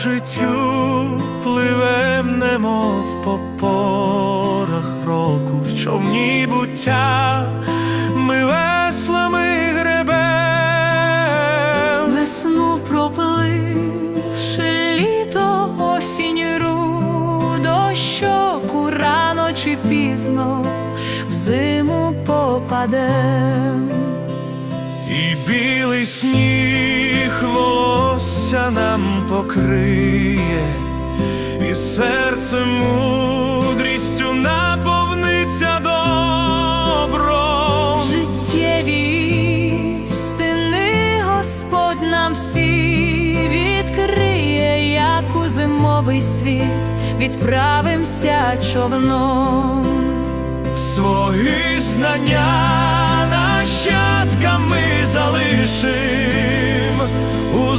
життю пливем, немов по порах року в човні буття, ми веслами гребем. Весну пропливши літо, осінь рудо, щоку рано чи пізно в зиму попадем. І білий сніг волосся нам покриє, і серце мудрістю наповниться добром. Життєві істини Господь нам всі відкриє, як у зимовий світ відправимося човном. Свої знання нащадками залишим у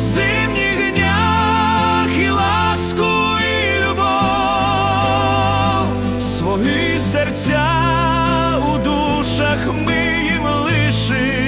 свої серця у душах ми їм лишим,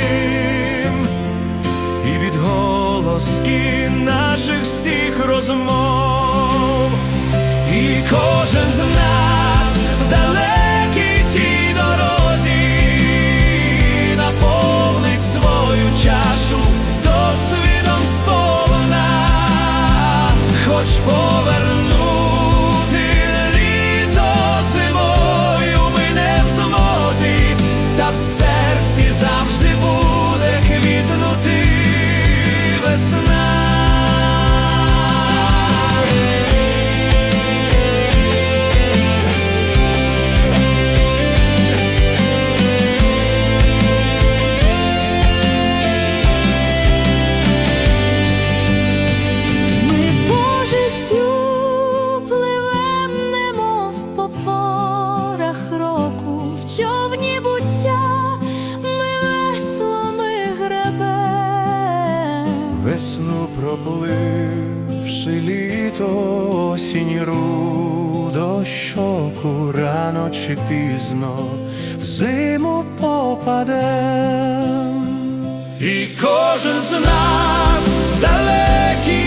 Весну пропливши літо, осінь рудо щоку рано чи пізно в зиму попаде, І кожен з нас дорозі